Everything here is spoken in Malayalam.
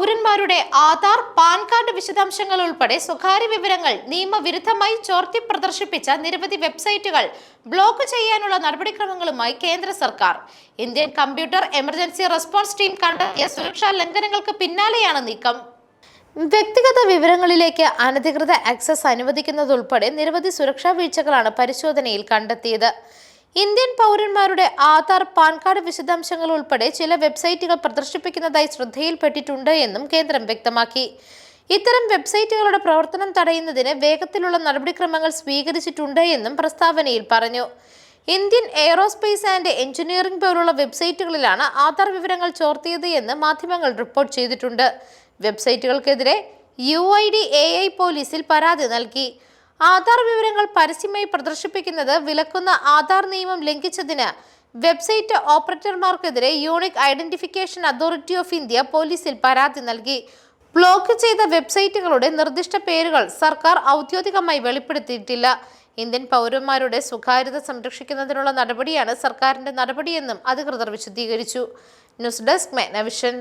പൗരന്മാരുടെ ആധാർ പാൻ കാർഡ് വിശദാംശങ്ങൾ ഉൾപ്പെടെ സ്വകാര്യ വിവരങ്ങൾ നിയമവിരുദ്ധമായി ചോർത്തി പ്രദർശിപ്പിച്ച നിരവധി വെബ്സൈറ്റുകൾ ബ്ലോക്ക് ചെയ്യാനുള്ള നടപടിക്രമങ്ങളുമായി കേന്ദ്ര സർക്കാർ. Indian computer emergency response team കണ്ടെത്തിയ സുരക്ഷാ ലംഘനങ്ങൾക്ക് പിന്നാലെയാണ് നീക്കം. വ്യക്തിഗത വിവരങ്ങളിലേക്ക് അനധികൃത ആക്സസ് അനുവദിക്കുന്നതുൾപ്പെടെ നിരവധി സുരക്ഷാ വീഴ്ചകളാണ് പരിശോധനയിൽ കണ്ടെത്തിയത്. ഇന്ത്യൻ പൗരന്മാരുടെ ആധാർ പാൻ കാർഡ് വിശദാംശങ്ങൾ ഉൾപ്പെടെ ചില വെബ്സൈറ്റുകൾ പ്രദർശിപ്പിക്കുന്നതായി ശ്രദ്ധയിൽപ്പെട്ടിട്ടുണ്ട് എന്നും കേന്ദ്രം വ്യക്തമാക്കി. ഇത്തരം വെബ്സൈറ്റുകളുടെ പ്രവർത്തനം തടയുന്നതിന് വേഗത്തിലുള്ള നടപടിക്രമങ്ങൾ സ്വീകരിച്ചിട്ടുണ്ട് എന്നും പ്രസ്താവനയിൽ പറഞ്ഞു. ഇന്ത്യൻ എയ്റോസ്പേസ് ആൻഡ് എഞ്ചിനീയറിംഗ് പോലുള്ള വെബ്സൈറ്റുകളിലാണ് ആധാർ വിവരങ്ങൾ ചോർത്തിയത് എന്ന് മാധ്യമങ്ങൾ റിപ്പോർട്ട് ചെയ്തിട്ടുണ്ട്. വെബ്സൈറ്റുകൾക്കെതിരെ U I D A I പോലീസിൽ പരാതി നൽകി. ആധാർ വിവരങ്ങൾ പരസ്യമായി പ്രദർശിപ്പിക്കുന്നത് വിലക്കുന്ന ആധാർ നിയമം ലംഘിച്ചതിന് website ഓപ്പറേറ്റർമാർക്കെതിരെ unique identification authority of India പോലീസിൽ പരാതി നൽകി. ബ്ലോക്ക് ചെയ്ത വെബ്സൈറ്റുകളുടെ നിർദ്ദിഷ്ട പേരുകൾ സർക്കാർ ഔദ്യോഗികമായി വെളിപ്പെടുത്തിയിട്ടില്ല. ഇന്ത്യൻ പൗരന്മാരുടെ സ്വകാര്യത സംരക്ഷിക്കുന്നതിനുള്ള നടപടിയാണ് സർക്കാരിന്റെ നടപടിയെന്നും അധികൃതർ വിശദീകരിച്ചു. News desk മെനവിഷൻ